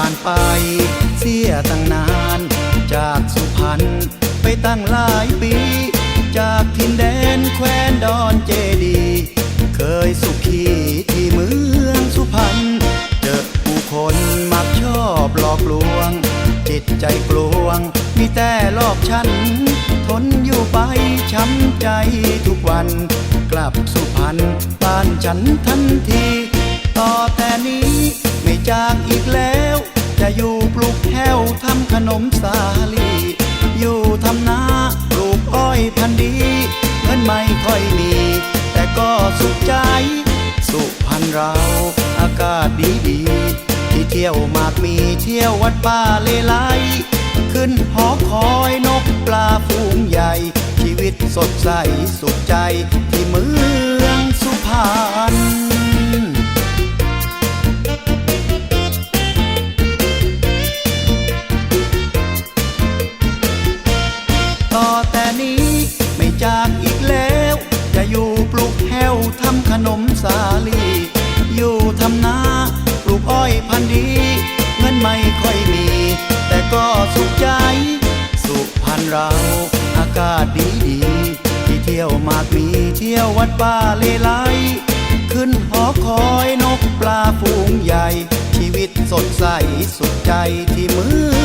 บ้านไป เสียตั้งนาน จากสุพรรณไปตั้งหลายปี จากทินแดนแควนดอนเจดี เคยสุขีที่เมืองสุพรรณเจอผู้คนมักชอบหลอกลวง จิตใจกลวง มีแต่ลอกฉัน ทนอยู่ไปช้ำใจทุกวัน กลับสุพรรณบ้านฉันทันที ต่อแต่นี้ไม่จากอีกแล้ว จะอยู่ปลูกแห้วทำขนมสาลี อยู่ทำนาปลูกอ้อยพันธุ์ดีเงินไม่ค่อยมี แต่ก็สุขใจ สุพรรณเราอากาศดีดี ที่เที่ยวมากมีเที่ยววัดป่าเลไลขึ้นหอคอยนกปลาฟูงใหญ่ ชีวิตสดใสสุขใจที่เมืองสุพรรณ นมสาลี อยู่ทำนาปลูกอ้อยพันธุ์ดี เงินไม่ค่อยมี แต่ก็สุขใจ สุพรรณเราอากาศดีดีที่เที่ยวมากมีเที่ยววัดป่าเลไลขึ้นหอคอยนกปลาฟูงใหญ่ ชีวิตสดใสสุขใจที่มือ